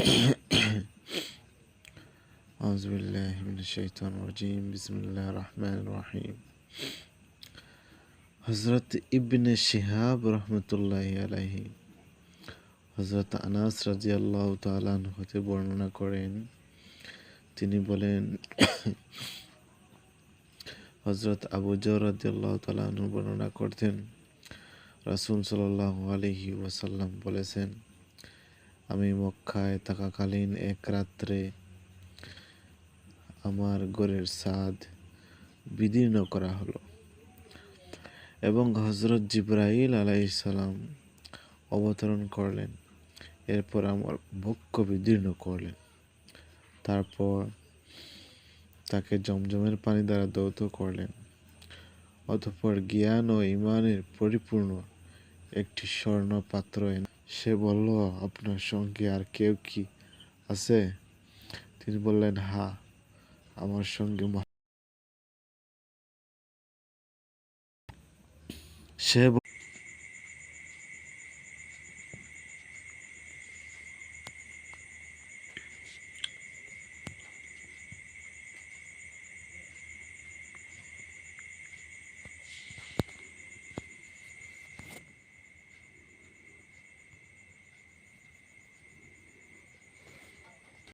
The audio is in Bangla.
أعوذ بالله من الشيطان الرجيم بسم الله الرحمن الرحيم হজরত ইবনে শিহাব রহমতুল্লাহ আলাইহি হজরত আনাস রাজি আল্লাহ তালান হতে বর্ণনা করেন তিনি বলেন হজরত আবু জর রাজি আল্লাহ তালাহু বর্ণনা করতেন রাসুল সাল্লাহ আলহি ওয়াসাল্লাম বলেছেন আমি মক্কায় থাকাকালীন এক রাত্রে আমার ঘরের ছাদ বিদীর্ণ করা হলো এবং হজরত জিব্রাইল আলাইসালাম অবতরণ করলেন। এরপর আমার বক্ষ বিদীর্ণ করলেন। তারপর তাকে জমজমের পানি দ্বারা দৌত করলেন। অতঃপর জ্ঞান ও ইমানের পরিপূর্ণ একটি স্বর্ণ পাত্র এনে সে বলল আপনার সঙ্গে আর কেউ কি আছে? তিনি বললেন হা আমার সঙ্গে সে